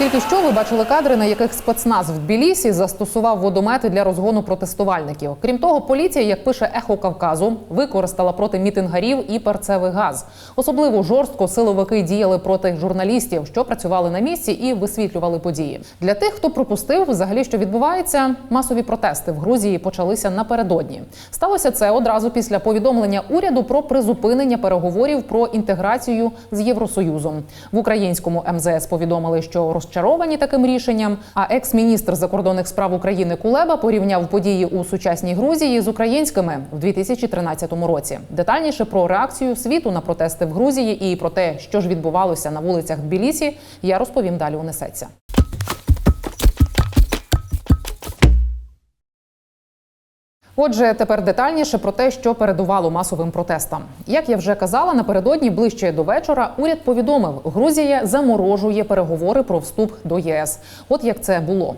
Тільки що ви бачили кадри, на яких спецназ в Тбілісі застосував водомети для розгону протестувальників. Крім того, поліція, як пише Ехо Кавказу, використала проти мітингарів і перцевий газ. Особливо жорстко силовики діяли проти журналістів, що працювали на місці і висвітлювали події. Для тих, хто пропустив, взагалі, що відбувається, масові протести в Грузії почалися напередодні. Сталося це одразу після повідомлення уряду про призупинення переговорів про інтеграцію з Євросоюзом. В українському МЗС повідомили, що розчаровані таким рішенням. А екс-міністр закордонних справ України Кулеба порівняв події у сучасній Грузії з українськими в 2013 році. Детальніше про реакцію світу на протести в Грузії і про те, що ж відбувалося на вулицях Тбілісі, я розповім далі. Унесеться. Отже, тепер детальніше про те, що передувало масовим протестам. Як я вже казала, напередодні ближче до вечора уряд повідомив, Грузія заморожує переговори про вступ до ЄС. От як це було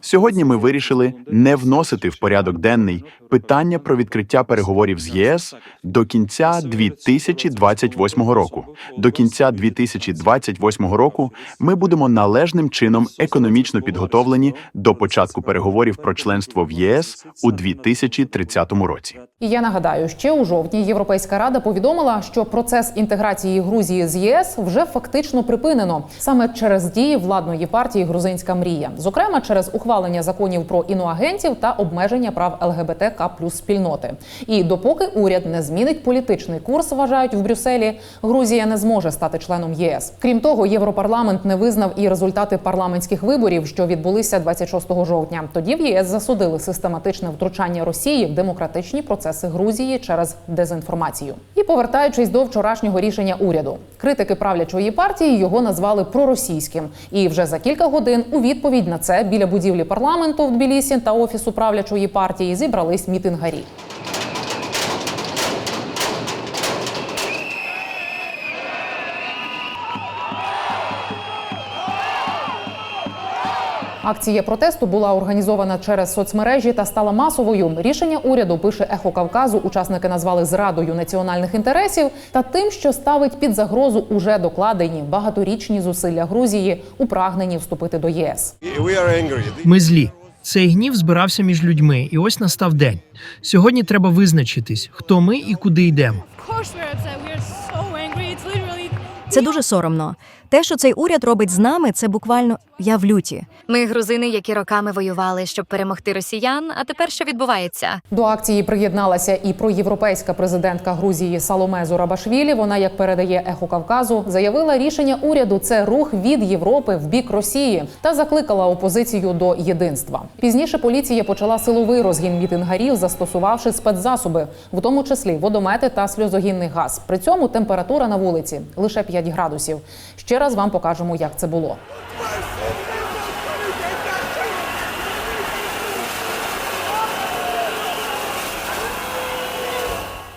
Сьогодні Ми вирішили не вносити в порядок денний питання про відкриття переговорів з ЄС до кінця 2028 року. До кінця 2028 року ми будемо належним чином економічно підготовлені до початку переговорів про членство в ЄС у 2030 році. І я нагадаю, ще у жовтні Європейська рада повідомила, що процес інтеграції Грузії з ЄС вже фактично припинено саме через дії владної партії Грузинська мрія, зокрема через ухвалення законів про іноагентів та обмеження прав ЛГБТК плюс спільноти. І допоки уряд не змінить політичний курс, вважають в Брюсселі, Грузія не зможе стати членом ЄС. Крім того, Європарламент не визнав і результати парламентських виборів, що відбулися 26 жовтня. Тоді в ЄС засудили систематичне втручання Росії в демократичні процеси Грузії через дезінформацію. І повертаючись до вчорашнього рішення уряду, критики правлячої партії його назвали проросійським. І вже за кілька годин у відповідь на це біля будівлі парламенту в Тбілісі та офісу правлячої партії зібрались мітингарі. Акція протесту була організована через соцмережі та стала масовою. Рішення уряду пише Ехо Кавказу. Учасники назвали зрадою національних інтересів та тим, що ставить під загрозу уже докладені багаторічні зусилля Грузії у прагненні вступити до єС. Ми злі. Цей гнів збирався між людьми, і ось настав день. Сьогодні треба визначитись, хто ми і куди йдемо. Це дуже соромно. Те, що цей уряд робить з нами, це буквально я в люті. Ми грузини, які роками воювали, щоб перемогти росіян. А тепер що відбувається? До акції приєдналася і проєвропейська президентка Грузії Саломе Зурабашвілі. Вона, як передає Ехо Кавказу, заявила рішення уряду це рух від Європи в бік Росії та закликала опозицію до єдинства. Пізніше поліція почала силовий розгін мітингарів, застосувавши спецзасоби, в тому числі водомети та сльозогінний газ. При цьому температура на вулиці лише 5 градусів. Ще раз вам покажемо, як це було.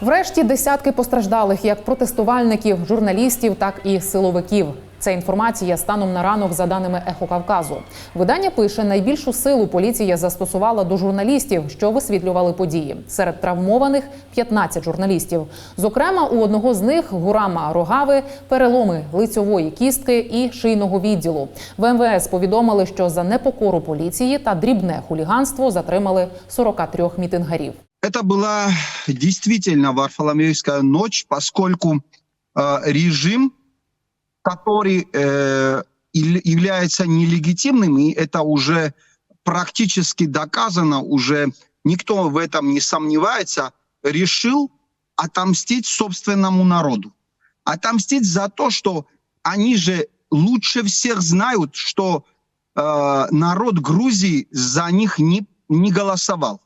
Врешті десятки постраждалих як протестувальників, журналістів, так і силовиків. Це інформація станом на ранок за даними Ехо Кавказу. Видання пише, найбільшу силу поліція застосувала до журналістів, що висвітлювали події. Серед травмованих 15 журналістів. Зокрема, у одного з них Гурама Рогави переломи лицьової кістки і шийного відділу. В МВС повідомили, що за непокору поліції та дрібне хуліганство затримали 43 мітингарів. Это была действительно Варфоломеевская ночь, поскольку э, режим, который э, является нелегитимным, и это уже практически доказано, уже никто в этом не сомневается, решил отомстить собственному народу. Отомстить за то, что они же лучше всех знают, что э, народ Грузии за них не, не голосовал.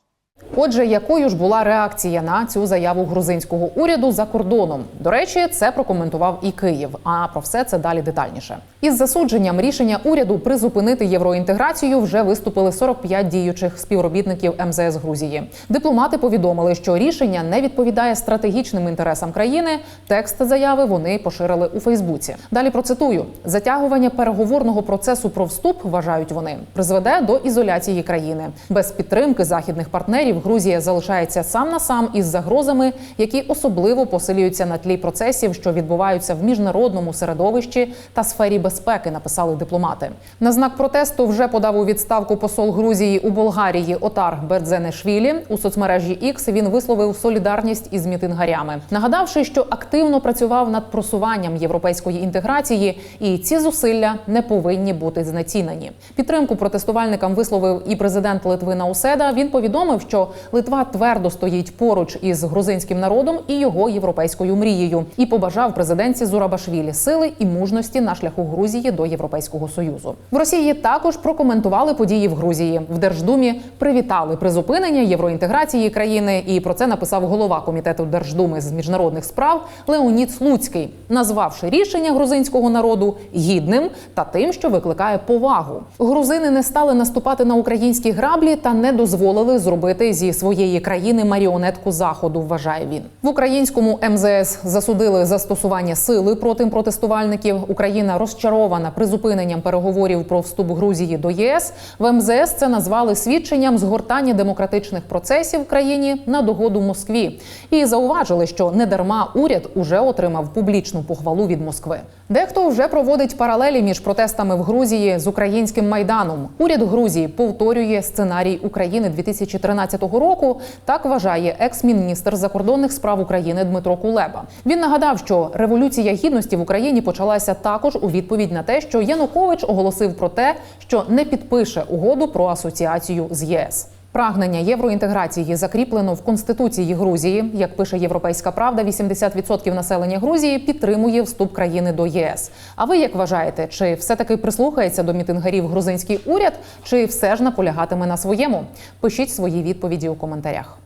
Отже, якою ж була реакція на цю заяву грузинського уряду за кордоном? До речі, це прокоментував і Київ. А про все це далі детальніше. Із засудженням рішення уряду призупинити євроінтеграцію вже виступили 45 діючих співробітників МЗС Грузії. Дипломати повідомили, що рішення не відповідає стратегічним інтересам країни. Текст заяви вони поширили у Фейсбуці. Далі процитую: затягування переговорного процесу про вступ вважають вони призведе до ізоляції країни без підтримки західних партнерів. Доларів, Грузія залишається сам на сам із загрозами, які особливо посилюються на тлі процесів, що відбуваються в міжнародному середовищі та сфері безпеки. Написали дипломати. На знак протесту вже подав у відставку посол Грузії у Болгарії Отар Бердзенешвілі. У соцмережі X він висловив солідарність із мітингарями, нагадавши, що активно працював над просуванням європейської інтеграції, і ці зусилля не повинні бути знецінені. Підтримку протестувальникам висловив і президент Литви Науседа. Він повідомив, що Литва твердо стоїть поруч із грузинським народом і його європейською мрією, і побажав президентці Зурабашвілі сили і мужності на шляху Грузії до Європейського союзу. В Росії також прокоментували події в Грузії. В Держдумі привітали призупинення євроінтеграції країни, і про це написав голова комітету Держдуми з міжнародних справ Леонід Слуцький, назвавши рішення грузинського народу гідним та тим, що викликає повагу. Грузини не стали наступати на українські граблі та не дозволили зробити зі своєї країни маріонетку заходу. Вважає він в українському МЗС засудили застосування сили проти протестувальників. Україна розчарована призупиненням переговорів про вступ Грузії до ЄС. В МЗС це назвали свідченням згортання демократичних процесів в країні на догоду Москві і зауважили, що недарма уряд уже отримав публічну похвалу від Москви. Дехто вже проводить паралелі між протестами в Грузії з українським майданом. Уряд Грузії повторює сценарій України 2013 року. Так вважає екс-міністр закордонних справ України Дмитро Кулеба. Він нагадав, що революція гідності в Україні почалася також у відповідь на те, що Янукович оголосив про те, що не підпише угоду про асоціацію з ЄС. Прагнення євроінтеграції закріплено в конституції Грузії. Як пише Європейська Правда, 80% населення Грузії підтримує вступ країни до ЄС. А ви як вважаєте, чи все таки прислухається до мітингарів грузинський уряд, чи все ж наполягатиме на своєму? Пишіть свої відповіді у коментарях.